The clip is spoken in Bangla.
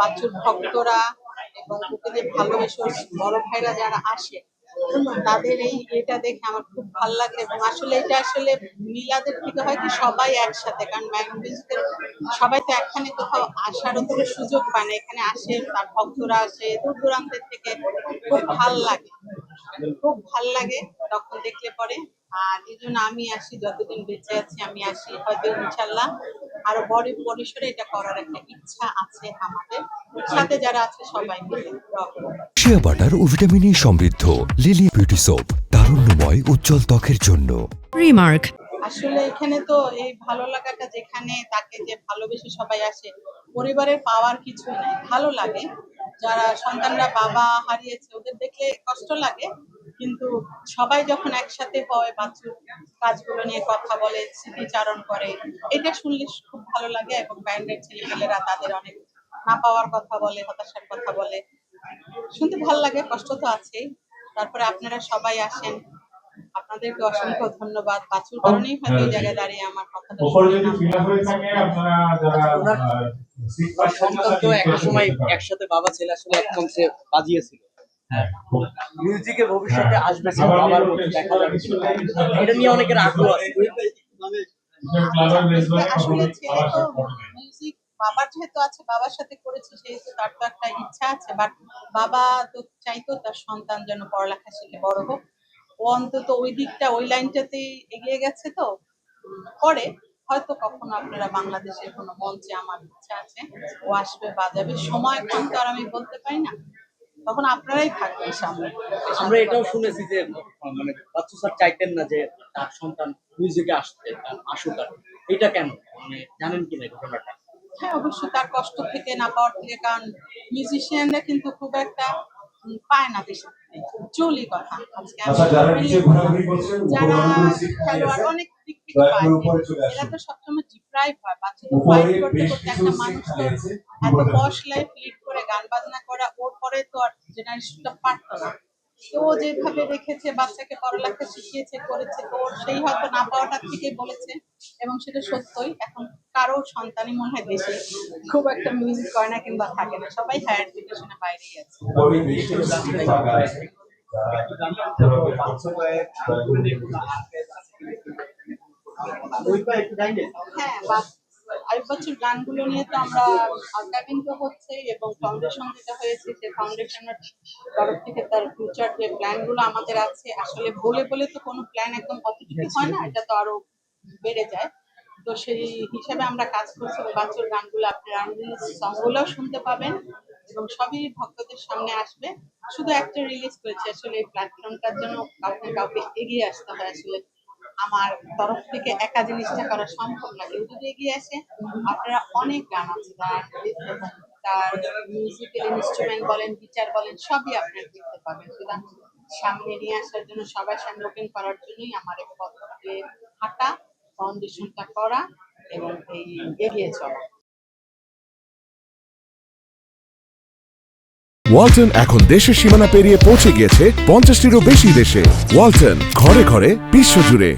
বাচ্চুর ভক্তরা এবং ওকে ভালোবেসে বড় ভাইরা যারা আসে, তাদের এই এটা দেখে আমার খুব ভালো লাগে এবং আসলে এটা আসলে মিলাদের থেকে হয় কি সবাই একসাথে, কারণ ম্যাগনেটিক্সের সবাই তো এখানে কোথাও আসারও কোনো সুযোগ পায় না, এখানে আসে, তার ভক্তরা আসে, দূর দূরান্তের থেকে খুব ভালো লাগে। খুব ভালো লাগে তখন দেখলে পরে। আর এই আমি আসি, যতদিন বেঁচে আছি আমি আসি, হয়তো ইনশাল্লাহ আরও বড় পরিসরে এটা করার একটা ইচ্ছা আছে আমাদের। সাথে যারা আছে সবাই মিলে দোয়া শিয়া বাটার ও ভিটামিন ই সমৃদ্ধ লিলি বিউটি সোপ তারুণ্যময় উজ্জ্বল ত্বকের জন্য। Remark. আসলে এখানে তো এই ভালো লাগাটা যেখানে তাকে যে ভালোবেসে সবাই আসে পরিবারের পাওয়ার কিছু নাই। ভালো লাগে। যারা সন্তানরা বাবা হারিয়েছে ওদের দেখলে কষ্ট লাগে। কিন্তু সবাই যখন একসাথে হয় বাচ্চুর কাজগুলো নিয়ে কথা বলে স্মৃতিচারণ করে এটা শুনলে খুব ভালো লাগে এবং ব্যান্ডের ছেলেপেলেরা তাদের অনেক না পাওয়ার কথা বলে হতাশার কথা বলে। শুনতে ভালো লাগে কষ্ট তো আছেই। তারপরে আপনারা সবাই আসেন। আপনাদেরকে অসংখ্য ধন্যবাদ। বাছুর কারণেই হয়তো এই জায়গায় দাঁড়িয়ে আমার কথাটা হয়ে থাকে আপনারা যারা একসাথে বাবা ছেলে আসলে এক মঞ্চে বাজিয়েছিল। মিউজিকে ভবিষ্যতে হ্যাঁ। আসবে বাবার মতো দেখা যাবে এটা নিয়ে অনেকের আগ্রহ আছে। আসলে ছেলে তো মিউজিক বাবার যেহেতু আছে বাবার সাথে করেছে সেহেতু তার তো একটা ইচ্ছা আছে। বাট বাবা তো চাইতো তার সন্তান যেন পড়ালেখা শিখে বড় হোক। ও অন্তত ওই দিকটা ওই লাইনটাতেই এগিয়ে গেছে তো। পরে হয়তো কখনো আপনারা বাংলাদেশের কোনো মঞ্চে আমার ইচ্ছা আছে। ও আসবে বাজাবে। সময় এখন তো আর আমি বলতে পারি না। তখন আপনারাই থাকবেন সামনে। আমরা এটাও শুনেছি যে মানে বাচ্চু স্যার চাইতেন না যে তার সন্তান মিউজিকে আসতে তার আসুক আর এটা কেন? মানে জানেন কিনা এই ঘটনাটা? হ্যাঁ অবশ্যই তার কষ্ট থেকে না পাওয়ার থেকে কারণ মিউজিশিয়ানরা কিন্তু খুব একটা পায় না দেশে চলি কথা। আচ্ছা, যারা খেলোয়াড় অনেক দিক থেকে পায়। এরা তো সবসময় ডিপ্রাইভ হয় বাচ্চাদের ফাইট করতে করতে একটা মানুষ তো এত পশ লাইফ লিড করে গান বাজনা করা ওর পরে তো আর জেনারেশনটা পারতো না। তো ও যেভাবে রেখেছে বাচ্চাকে পড়ালেখা শিখিয়েছে করেছে তো ওর সেই হয়তো না পাওয়াটা থেকে বলেছে এবং সেটা সত্যই। এখন কারও সন্তানই মনে হয় দেশে খুব একটা মিউজিক করে না কিংবা থাকে না। সবাই হায়ার এডুকেশনের বাইরেই আছে উপরে বেশ কিছু seat ফাঁকা আছে। যারা উপরে করছে, দয়া করে দেখুন। হ্যাঁ আরেক বছর গানগুলো নিয়ে তো আমরা তো হচ্ছে এবং ফাউন্ডেশন যেটা হয়েছে, সে ফাউন্ডেশনের তরফ থেকে তার ফিউচার যে প্ল্যানগুলো আমাদের আছে, আসলে বলে বলে তো কোনো প্ল্যান একদম অতটুকু হয় না, এটা তো আরও বেড়ে যায়। তো সেই হিসাবে আমরা কাজ করছি বাচ্চার গানগুলো আপনারা সংগুলোও শুনতে পাবেন এবং সবই ভক্তদের সামনে আসবে। শুধু একটা রিলিজ করেছে, আসলে এই প্ল্যাটফর্মটার জন্য কাউকে কাউকে এগিয়ে আসতে হয়, আসলে আমার তরফ থেকে একা জিনিসটা করা সম্ভব না। কেউ যদি এগিয়ে আসে, আপনারা অনেক গান আছে তার মিউজিক্যাল ইনস্ট্রুমেন্ট বলেন গিটার বলেন, সবই আপনারা দেখতে পাবেন। সুতরাং সামনে নিয়ে আসার জন্য, সবার সামনে ওপেন করার জন্যই আমার এই পথকে হাঁটা ফাউন্ডেশনটা করা এবং এই এগিয়ে চলা। ওয়ালটন এখন দেশের সীমানা পেরিয়ে পৌঁছে গিয়েছে পঞ্চাশটিরও বেশি দেশে। ওয়ালটন, ঘরে ঘরে, বিশ্বজুড়ে।